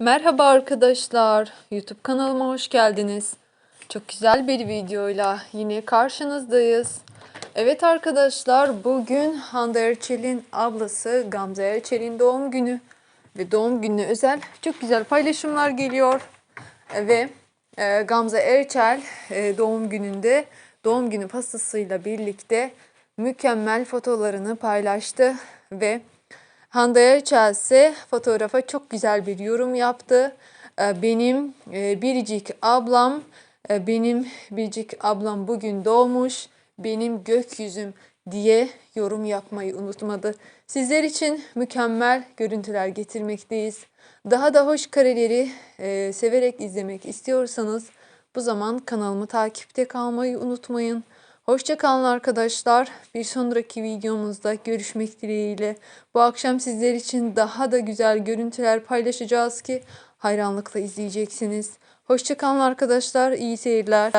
Merhaba arkadaşlar. YouTube kanalıma hoş geldiniz. Çok güzel bir videoyla yine karşınızdayız. Evet arkadaşlar bugün Hande Erçel'in ablası Gamze Erçel'in doğum günü ve doğum gününe özel çok güzel paylaşımlar geliyor. Ve e, Gamze Erçel e, doğum gününde doğum günü pastasıyla birlikte mükemmel fotolarını paylaştı ve Hande Erçel ise fotoğrafa çok güzel bir yorum yaptı. Ee, Benim e, biricik ablam, e, benim biricik ablam bugün doğmuş, benim gökyüzüm diye yorum yapmayı unutmadı. Sizler için mükemmel görüntüler getirmekteyiz. Daha da hoş kareleri e, severek izlemek istiyorsanız bu zaman kanalımı takipte kalmayı unutmayın. Hoşçakalın arkadaşlar. Bir sonraki videomuzda görüşmek dileğiyle. Bu akşam sizler için daha da güzel görüntüler paylaşacağız ki hayranlıkla izleyeceksiniz. Hoşçakalın arkadaşlar. İyi seyirler.